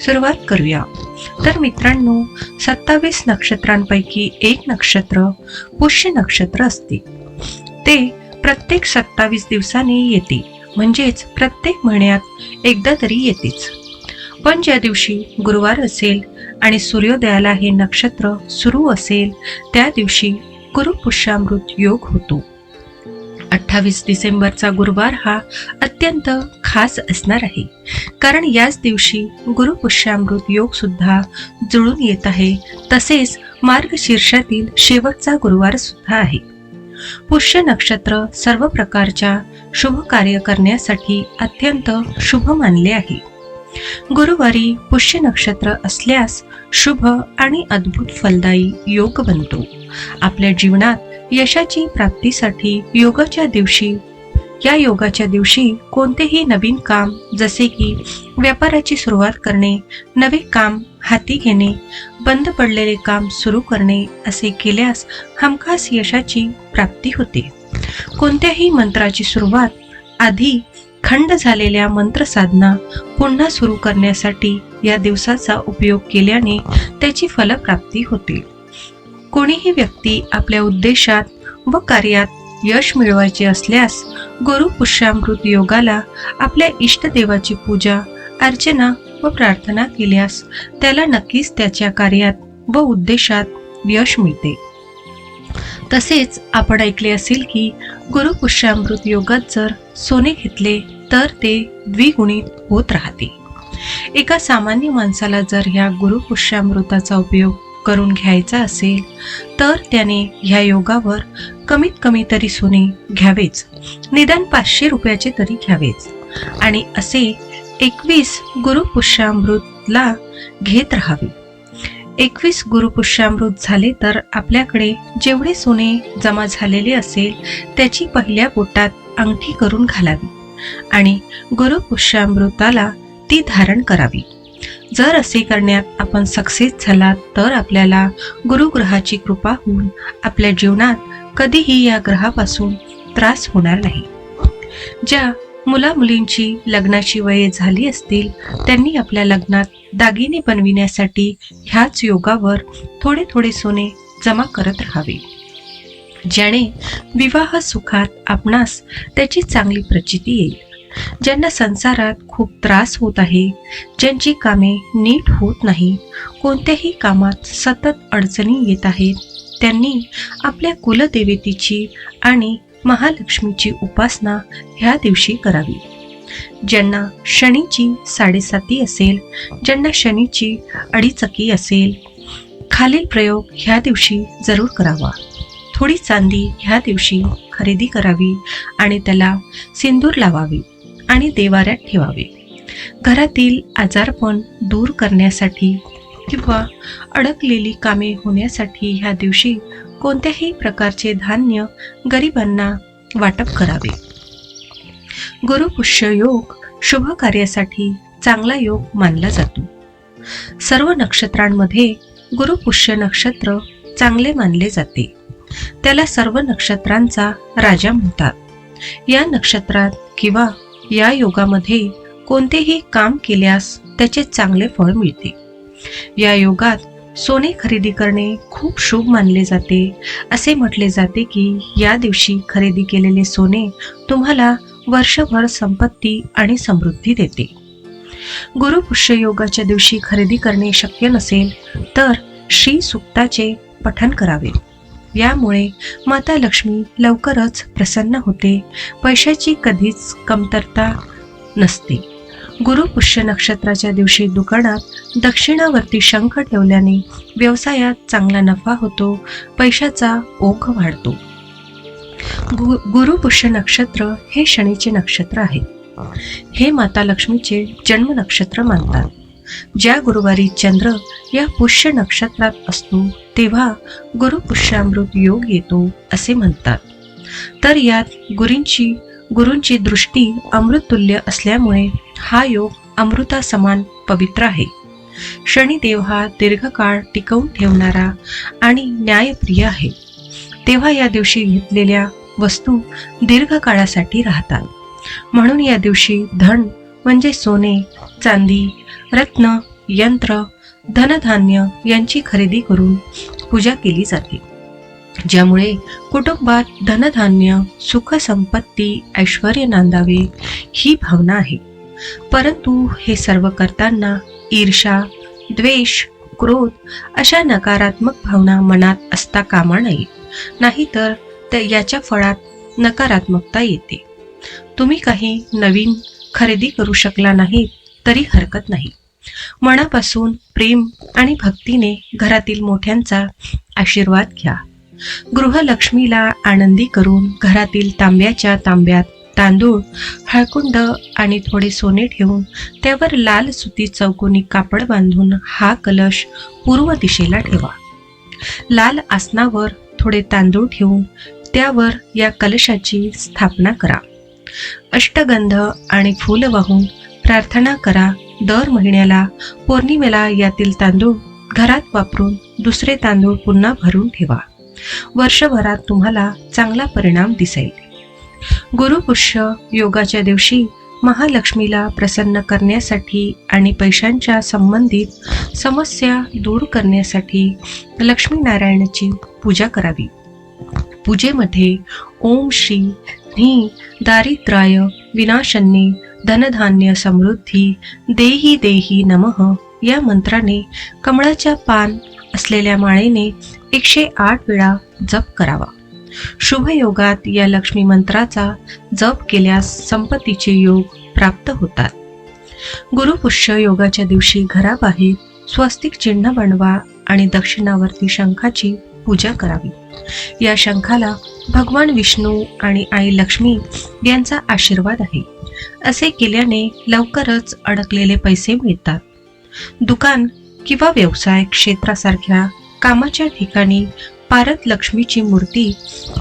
सुरुवात करूया. तर मित्रांनो सत्तावीस नक्षत्रांपैकी एक नक्षत्र पुष्य नक्षत्र असते. ते प्रत्येक सत्तावीस दिवसांनी येते. म्हणजेच प्रत्येक महिन्यात एकदा तरी येतेच. पण ज्या दिवशी गुरुवार असेल आणि सूर्योदयाला हे नक्षत्र सुरू असेल त्या दिवशी गुरुपुष्यामृत योग होतो. अठ्ठावीस डिसेंबरचा गुरुवार हा अत्यंत खास असणार आहे. कारण याच दिवशी गुरुपुष्यामृत योग सुद्धा जुळून येत आहे. तसेच मार्गशीर्षातील शेवटचा गुरुवार सुद्धा आहे. पुष्य नक्षत्र सर्व प्रकारच्या शुभ कार्य करण्यासाठी अत्यंत शुभ मानले आहे. गुरुवारी पुष्य नक्षत्र असल्यास शुभ आणि अद्भुत फलदायी योग बनतो. आपल्या जीवनात यशाची प्राप्तीसाठी योगाच्या दिवशी या योगाच्या दिवशी कोणतेही नवीन काम जसे की व्यापाराची सुरुवात करणे नवे काम हाती घेणे बंद पडलेले काम सुरू करणे असे केल्यास हमखास यशाची प्राप्ती होते. कोणत्याही मंत्राची सुरुवात आधी खंड झालेल्या मंत्रसाधना पुन्हा सुरू करण्यासाठी या दिवसाचा उपयोग केल्याने त्याची फलप्राप्ती होते. कोणीही व्यक्ती आपल्या उद्देशात व कार्यात यश मिळवायचे असल्यास गुरु पुष्यामृत योगाला आपल्या इष्टदेवाची पूजा अर्चना व प्रार्थना केल्यास त्याला नक्कीच त्याच्या कार्यात व उद्देशात यश मिळते. तसेच आपण ऐकले असेल की गुरु पुष्यामृत योगात जर सोने घेतले तर ते द्विगुणित होत राहते. एका सामान्य माणसाला जर ह्या गुरु पुष्यामृताचा उपयोग करून घ्यायचा असेल तर त्याने ह्या योगावर कमीत कमी तरी सोने घ्यावेच. निदान पाचशे रुपयाचे तरी घ्यावेच. आणि असे एकवीस गुरुपुष्यामृतला घेत राहावे. एकवीस गुरुपुष्यामृत झाले तर आपल्याकडे जेवढे सोने जमा झालेले असेल त्याची पहिल्या बोटात अंगठी करून घालावी आणि गुरुपुष्यामृताला ती धारण करावी. जर असे करण्यात आपण सक्सेस झाला तर आपल्याला गुरुग्रहाची कृपा होऊन आपल्या जीवनात कधीही या ग्रहापासून त्रास होणार नाही. ज्या मुला मुलींची लग्नाची वये झाली असतील त्यांनी आपल्या लग्नात दागिने बनविण्यासाठी ह्याच योगावर थोडे थोडे सोने जमा करत राहावे. ज्याने विवाह सुखात आपणास त्याची चांगली प्रचिती येईल. ज्यांना संसारात खूप त्रास होत आहे ज्यांची कामे नीट होत नाही कोणत्याही कामात सतत अडचणी येत आहेत त्यांनी आपल्या कुलदेवतेची आणि महालक्ष्मीची उपासना ह्या दिवशी करावी. ज्यांना शनीची साडेसाती असेल ज्यांना शनीची अडीचकी असेल खालील प्रयोग ह्या दिवशी जरूर करावा. थोडी चांदी ह्या दिवशी खरेदी करावी आणि त्याला सिंदूर लावावी. आणि देवाऱ्यात ठेवावे. घरातील आजारपण दूर करण्यासाठी किंवा अडकलेली कामे होण्यासाठी ह्या दिवशी कोणत्याही प्रकारचे धान्य गरिबांना वाटप करावे. गुरुपुष्य योग शुभ कार्यासाठी चांगला योग मानला जातो. सर्व नक्षत्रांमध्ये गुरुपुष्य नक्षत्र चांगले मानले जाते. त्याला सर्व नक्षत्रांचा राजा म्हणतात. या नक्षत्रात किंवा या योगामध्ये कोणतेही काम केल्यास त्याचे चांगले फळ मिळते. या योगात सोने खरेदी करणे खूप शुभ मानले जाते. असे म्हटले जाते की या दिवशी खरेदी केलेले सोने तुम्हाला वर्षभर संपत्ती आणि समृद्धी देते. गुरुपुष्य योगाच्या दिवशी खरेदी करणे शक्य नसेल तर श्री सुक्ताचे पठन करावे. यामुळे माता लक्ष्मी लवकरच प्रसन्न होते. पैशाची कधीच कमतरता नसते. गुरुपुष्य नक्षत्राच्या दिवशी दुकानात दक्षिणावरती शंख ठेवल्याने व्यवसायात चांगला नफा होतो पैशाचा ओघ वाढतो. गु गुरुपुष्य नक्षत्र हे शनीचे नक्षत्र आहे. हे माता लक्ष्मीचे जन्म नक्षत्र मानतात. ज्या गुरुवारी चंद्र या पुष्य नक्षत्रात असतो तेव्हा गुरुपुष्यामृत योग येतो असे म्हणतात. तर यात गुरींची गुरूंची दृष्टी अमृततुल्य असल्यामुळे हा योग अमृता समान पवित्र आहे. शनिदेव हा दीर्घकाळ टिकवून ठेवणारा आणि न्यायप्रिय आहे. तेव्हा या दिवशी घेतलेल्या वस्तू दीर्घकाळासाठी राहतात. म्हणून या दिवशी धन म्हणजे सोने चांदी रत्न यंत्र धनधान्य यांची खरेदी करून पूजा केली जाते. ज्यामुळे कुटुंबात धनधान्य सुख संपत्ती ऐश्वर नांदावे ही भावना आहे. परंतु हे सर्व करताना ईर्षा द्वेष क्रोध अशा नकारात्मक भावना मनात असता कामा नये. नाहीतर याच्या फळात नकारात्मकता येते. तुम्ही काही नवीन खरेदी करू शकला नाहीत तरी हरकत नाही. मनापासून प्रेम आणि भक्तीने घरातील मोठ्यांचा आशीर्वाद घ्या. गृहलक्ष्मीला आनंदी करून घरातील तांब्याच्या तांब्यात तांदूळ हळकुंड आणि थोडे सोने ठेवून त्यावर लाल सुती चौकोनी कापड बांधून हा कलश पूर्व दिशेला ठेवा. लाल आसनावर थोडे तांदूळ ठेवून त्यावर या कलशाची स्थापना करा. अष्टगंध आणि फूल वाहून प्रार्थना करा. दर महिन्याला पौर्णिमेला यातील तांदूळ घरात वापरून दुसरे तांदूळ पुन्हा भरून ठेवा. वर्षभरात तुम्हाला चांगला परिणाम दिसेल. गुरुपुष्य योगाच्या दिवशी महालक्ष्मीला प्रसन्न करण्यासाठी आणि पैशांच्या संबंधित समस्या दूर करण्यासाठी लक्ष्मीनारायणाची पूजा करावी. पूजेमध्ये ओम श्री ह्री दारिद्राय विनाशन्ने धनधान्य समृद्धी देही देही नमः या मंत्राने कमळाच्या पान असलेल्या माळेने एकशे आठ वेळा जप करावा. शुभ योगात या लक्ष्मी मंत्राचा जप केल्यास संपत्तीचे योग प्राप्त होतात. गुरुपुष्य योगाच्या दिवशी घराबाहेर स्वस्तिक चिन्ह बनवा आणि दक्षिणावर्ती शंखाची पूजा करावी. या शंखाला भगवान विष्णू आणि आई लक्ष्मी यांचा आशीर्वाद आहे. असे केल्याने लवकरच अडकलेले पैसे मिळतात. दुकान किंवा व्यवसाय क्षेत्रासारख्या कामाच्या ठिकाणी पारत लक्ष्मीची मूर्ती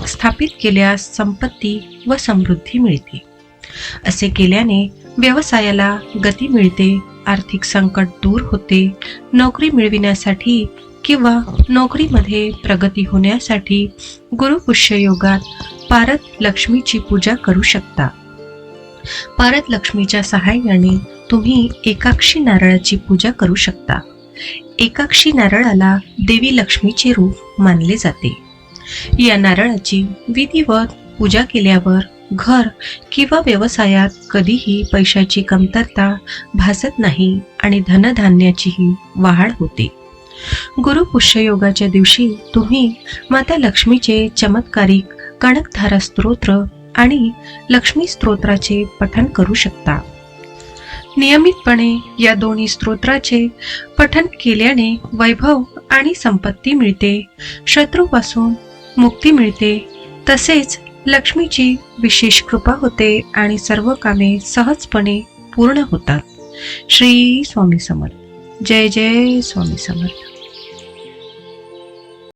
स्थापित केल्यास संपत्ती व समृद्धी मिळते. असे केल्याने व्यवसायाला गती मिळते आर्थिक संकट दूर होते नोकरी मिळविण्यासाठी किंवा नोकरीमध्ये प्रगती होण्यासाठी गुरुपुष्य योगात पारत लक्ष्मीची पूजा करू शकता. पारत लक्ष्मीच्या सहाय्याने तुम्ही एकाक्षी नारळाची पूजा करू शकता. एकाक्षी नारळाला देवी लक्ष्मीचे रूप मानले जाते. या नारळाची विधिवत पूजा केल्यावर घर किंवा व्यवसायात कधीही पैशाची कमतरता भासत नाही आणि धनधान्याचीही वाढ होते. गुरु पुष्ययोगाच्या दिवशी तुम्ही माता लक्ष्मीचे चमत्कारिक कणकधारा स्तोत्र आणि लक्ष्मी स्तोत्राचे पठण करू शकता. नियमितपणे या दोन्ही स्तोत्राचे पठन केल्याने वैभव आणि संपत्ती मिळते शत्रूपासून मुक्ती मिळते तसेच लक्ष्मीची विशेष कृपा होते आणि सर्व कामे सहजपणे पूर्ण होतात. श्री स्वामी समर्थ. जय जय स्वामी समर्थ.